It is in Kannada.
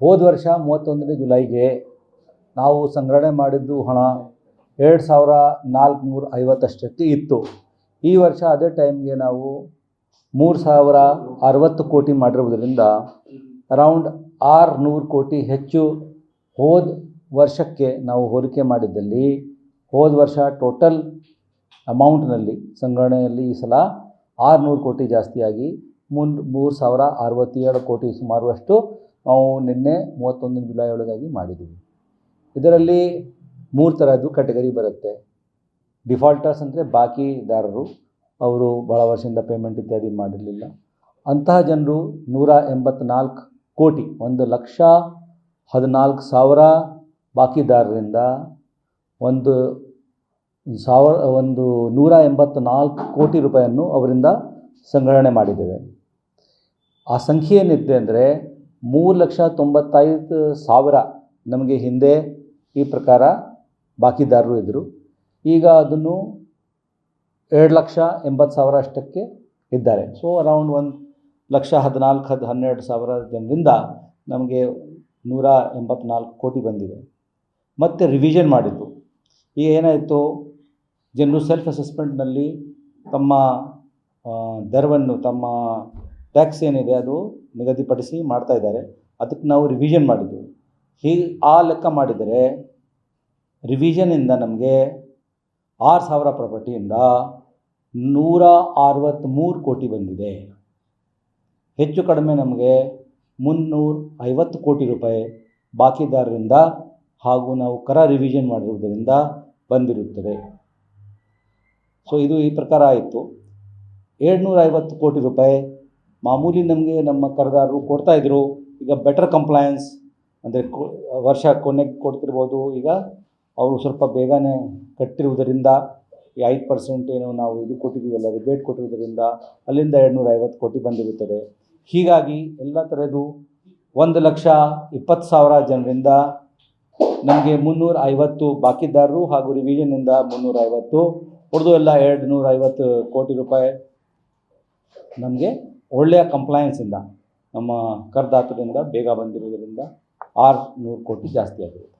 ಹೋದ ವರ್ಷ ಮೂವತ್ತೊಂದನೇ ಜುಲೈಗೆ ನಾವು ಸಂಗ್ರಹಣೆ ಮಾಡಿದ್ದು ಹಣ ಎರಡು ಸಾವಿರ ನಾಲ್ಕುನೂರ ಐವತ್ತಷ್ಟಕ್ಕೆ ಇತ್ತು. ಈ ವರ್ಷ ಅದೇ ಟೈಮ್ಗೆ ನಾವು ಮೂರು ಸಾವಿರ ಅರವತ್ತು ಕೋಟಿ ಮಾಡಿರುವುದರಿಂದ ಅರೌಂಡ್ ಆರುನೂರು ಕೋಟಿ ಹೆಚ್ಚು ಹೋದ ವರ್ಷಕ್ಕೆ ನಾವು ಹೋಲಿಕೆ ಮಾಡಿದ್ದಲ್ಲಿ ಹೋದ ವರ್ಷ ಟೋಟಲ್ ಅಮೌಂಟ್ನಲ್ಲಿ ಸಂಗ್ರಹಣೆಯಲ್ಲಿ ಈ ಸಲ ಆರುನೂರು ಕೋಟಿ ಜಾಸ್ತಿಯಾಗಿ ಮುನ್ ಮೂರು ಸಾವಿರ ಅರವತ್ತೇಳು ಕೋಟಿ ಸುಮಾರು ಅಷ್ಟು ನಾವು ನಿನ್ನೆ ಮೂವತ್ತೊಂದನೇ ಜುಲೈ ಒಳಗಾಗಿ ಮಾಡಿದ್ದೀವಿ ಇದರಲ್ಲಿ ಮೂರು ಥರದ್ದು ಕ್ಯಾಟಗರಿ ಬರುತ್ತೆ. ಡಿಫಾಲ್ಟರ್ಸ್ ಅಂದರೆ ಬಾಕಿದಾರರು, ಅವರು ಭಾಳ ವರ್ಷದಿಂದ ಪೇಮೆಂಟ್ ಇತ್ಯಾದಿ ಮಾಡಿರಲಿಲ್ಲ. ಅಂತಹ ಜನರು ನೂರ ಎಂಬತ್ನಾಲ್ಕು ಕೋಟಿ, ಒಂದು ಲಕ್ಷ ಹದಿನಾಲ್ಕು ಸಾವಿರ ಬಾಕಿದಾರರಿಂದ ಒಂದು ಸಾವಿರ, ಒಂದು ನೂರ ಎಂಬತ್ನಾಲ್ಕು ಕೋಟಿ ರೂಪಾಯಿಯನ್ನು ಅವರಿಂದ ಸಂಗ್ರಹಣೆ ಮಾಡಿದ್ದೇವೆ. ಆ ಸಂಖ್ಯೆ ಏನಿದೆ ಅಂದರೆ ಮೂರು ಲಕ್ಷ ತೊಂಬತ್ತೈದು ಸಾವಿರ ನಮಗೆ ಹಿಂದೆ ಈ ಪ್ರಕಾರ ಬಾಕಿದಾರರು ಇದ್ದರು. ಈಗ ಅದನ್ನು ಎರಡು ಲಕ್ಷ ಎಂಬತ್ತು ಸಾವಿರ ಅಷ್ಟಕ್ಕೆ ಇದ್ದಾರೆ. ಸೊ ಅರೌಂಡ್ ಒಂದು ಲಕ್ಷ ಹದಿನಾಲ್ಕು ಹದ್ ಹನ್ನೆರಡು ಸಾವಿರ ಜನರಿಂದ ನಮಗೆ ನೂರ ಎಂಬತ್ನಾಲ್ಕು ಕೋಟಿ ಬಂದಿದೆ. ಮತ್ತು ರಿವಿಷನ್ ಮಾಡಿದ್ದು. ಈಗ ಏನಾಯಿತು? ಜನರು ಸೆಲ್ಫ್ ಅಸೆಸ್ಮೆಂಟ್ನಲ್ಲಿ ತಮ್ಮ ದರವನ್ನು, ತಮ್ಮ ಟ್ಯಾಕ್ಸ್ ಏನಿದೆ ಅದು ನಿಗದಿಪಡಿಸಿ ಮಾಡ್ತಾ ಇದ್ದಾರೆ. ಅದಕ್ಕೆ ನಾವು ರಿವಿಷನ್ ಮಾಡಿದ್ದು ಹೀಗೆ ಆ ಲೆಕ್ಕ ಮಾಡಿದರೆ ರಿವಿಷನಿಂದ ನಮಗೆ ಆರು ಸಾವಿರ ಪ್ರಾಪರ್ಟಿಯಿಂದ ನೂರ ಅರವತ್ತ್ಮೂರು ಕೋಟಿ ಬಂದಿದೆ. ಹೆಚ್ಚು ಕಡಿಮೆ ನಮಗೆ ಮುನ್ನೂರ ಐವತ್ತು ಕೋಟಿ ರೂಪಾಯಿ ಬಾಕಿದಾರರಿಂದ ಹಾಗೂ ನಾವು ಕರ ರಿವಿಷನ್ ಮಾಡಿರುವುದರಿಂದ ಬಂದಿರುತ್ತದೆ. ಸೊ ಇದು ಈ ಪ್ರಕಾರ ಆಯಿತು. ಏಳ್ನೂರ ಐವತ್ತು ಕೋಟಿ ರೂಪಾಯಿ ಮಾಮೂಲಿ ನಮಗೆ ನಮ್ಮ ಕರದಾರರು ಕೊಡ್ತಾಯಿದ್ರು ಈಗ ಬೆಟರ್ ಕಂಪ್ಲಯನ್ಸ್ ಅಂದರೆ ವರ್ಷ ಕೊನೆಗೆ ಕೊಡ್ತಿರ್ಬೋದು. ಈಗ ಅವರು ಸ್ವಲ್ಪ ಬೇಗನೆ ಕಟ್ಟಿರುವುದರಿಂದ, ಈ ಐದು ಪರ್ಸೆಂಟ್ ಏನು ನಾವು ಇದು ಕೊಟ್ಟಿದ್ದೀವಲ್ಲ ರಿಬೇಟ್ ಕೊಟ್ಟಿರುವುದರಿಂದ ಅಲ್ಲಿಂದ ಎರಡುನೂರ ಐವತ್ತು ಕೋಟಿ ಬಂದಿರುತ್ತದೆ. ಹೀಗಾಗಿ ಎಲ್ಲ ಥರದ್ದು ಒಂದು ಲಕ್ಷ ಇಪ್ಪತ್ತು ಸಾವಿರ ಜನರಿಂದ ನಮಗೆ ಮುನ್ನೂರ ಐವತ್ತು ಬಾಕಿದಾರರು ಹಾಗೂ ರಿವಿಷನ್ನಿಂದ ಮುನ್ನೂರ ಐವತ್ತು ಹೊಡೆದು ಎಲ್ಲ ಎರಡು ನೂರ ಐವತ್ತು ಕೋಟಿ ರೂಪಾಯಿ ನಮಗೆ ಒಳ್ಳೆಯ ಕಂಪ್ಲಯನ್ಸಿಂದ ನಮ್ಮ ಕರ್ದಾತದಿಂದ ಬೇಗ ಬಂದಿರುವುದರಿಂದ ಆರು ನೂರು ಕೋಟಿ ಜಾಸ್ತಿ ಆಗಿರುತ್ತೆ